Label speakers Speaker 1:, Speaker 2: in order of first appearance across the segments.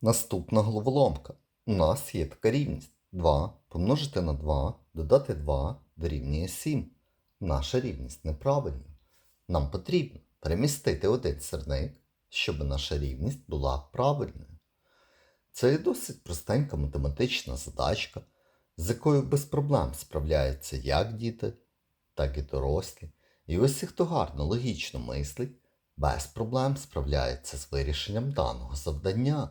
Speaker 1: Наступна головоломка. У нас є така рівність. 2 помножити на 2, додати 2 дорівнює 7. Наша рівність неправильна. Нам потрібно перемістити один сірник, щоб наша рівність була правильною. Це є досить простенька математична задачка, з якою без проблем справляються як діти, так і дорослі. І усі, хто гарно логічно мислить, без проблем справляється з вирішенням даного завдання.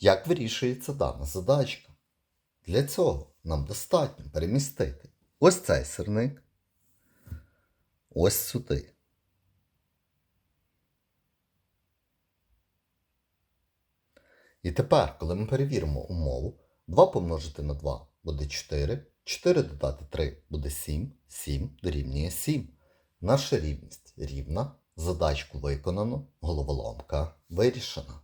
Speaker 1: Як вирішується дана задачка? Для цього нам достатньо перемістити ось цей сирник, ось сюди. І тепер, коли ми перевіримо умову, 2 помножити на 2 буде 4, 4 додати 3 буде 7, 7 дорівнює 7. Наша рівність рівна, задачку виконано, головоломка вирішена.